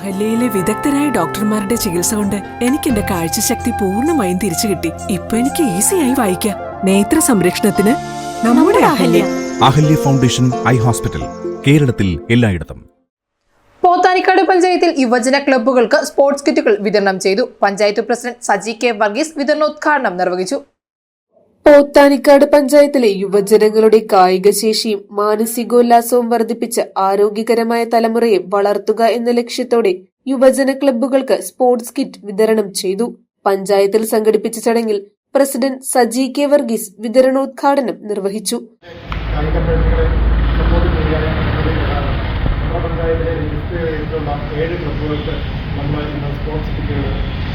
അഹല്യയിലെ വിദഗ്ധരായ ഡോക്ടർമാരുടെ ചികിത്സ കൊണ്ട് എനിക്ക് എന്റെ കാഴ്ചശക്തി പൂർണമായും തിരിച്ചു കിട്ടി. ഇപ്പൊ എനിക്ക് ഈസിയായി വായിക്കാം. നേത്ര സംരക്ഷണത്തിന് നമ്മുടെ Ahalya. Ahalya foundation eye hospital കേരളത്തിൽ എല്ലായിടത്തും. പോത്താനിക്കാട് പഞ്ചായത്തിൽ യുവജന ക്ലബ്ബുകൾക്ക് സ്പോർട്സ് കിറ്റുകൾ വിതരണം ചെയ്തു. പഞ്ചായത്ത് പ്രസിഡന്റ് സജി കെ വർഗീസ് വിതരണോദ്ഘാടനം നിർവഹിച്ചു. പോത്താനിക്കാട് പഞ്ചായത്തിലെ യുവജനങ്ങളുടെ കായികശേഷിയും മാനസികോല്ലാസവും വർദ്ധിപ്പിച്ച് ആരോഗ്യകരമായ തലമുറയെ വളർത്തുക എന്ന ലക്ഷ്യത്തോടെ യുവജന ക്ലബ്ബുകൾക്ക് സ്പോർട്സ് കിറ്റ് വിതരണം ചെയ്തു. പഞ്ചായത്തിൽ സംഘടിപ്പിച്ച ചടങ്ങിൽ പ്രസിഡന്റ് സജി കെ വർഗീസ് വിതരണോദ്ഘാടനം നിർവഹിച്ചു. നമ്മൾ സ്പോർട്സ് കിറ്റുകൾ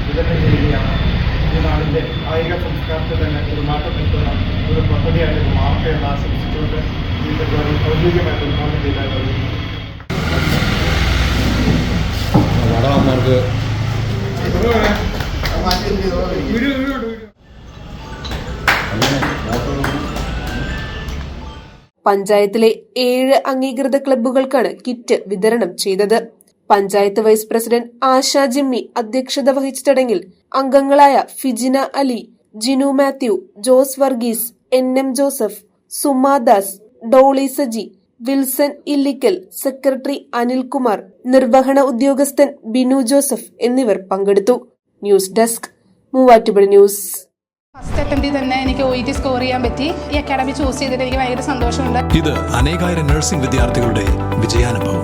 വിതരണം ചെയ്യുകയാണ്. കായിക സംസ്കാരത്തിൽ തന്നെ ഒരു മാറ്റം വരുത്തുന്ന ഒരു പദ്ധതിയായിട്ട് മാറട്ടെ എന്ന് ആശംസിച്ചുകൊണ്ട് ഈ പരിപാടി ഔദ്യോഗികമായിട്ട് ഉദ്ഘാടനം വടവന്മാർക്ക് പഞ്ചായത്തിലെ ഏഴ് അംഗീകൃത ക്ലബ്ബുകൾക്കാണ് കിറ്റ് വിതരണം ചെയ്തത്. പഞ്ചായത്ത് വൈസ് പ്രസിഡന്റ് ആശ ജിമ്മി അധ്യക്ഷത വഹിച്ച ചടങ്ങിൽ അംഗങ്ങളായ Fijina Ali Jinu Mathew Jose Varghese N M Joseph Sumadas Dolly Saji Wilson Illikkal secretary Anilkumar നിർവഹണ ഉദ്യോഗസ്ഥൻ ബിനു ജോസഫ് എന്നിവർ പങ്കെടുത്തു. News desk Muvattupuzha news. First അറ്റംപ്റ്റിൽ തന്നെ എനിക്ക് ഒ ടി സ്കോർ ചെയ്യാൻ പറ്റി. ഈ അക്കാഡമി ചൂസ് ചെയ്തിട്ട് എനിക്ക് ഭയങ്കര സന്തോഷമുണ്ട്. ഇത് അനേകായിരം നഴ്സിംഗ് വിദ്യാർത്ഥികളുടെ വിജയാനുഭവം.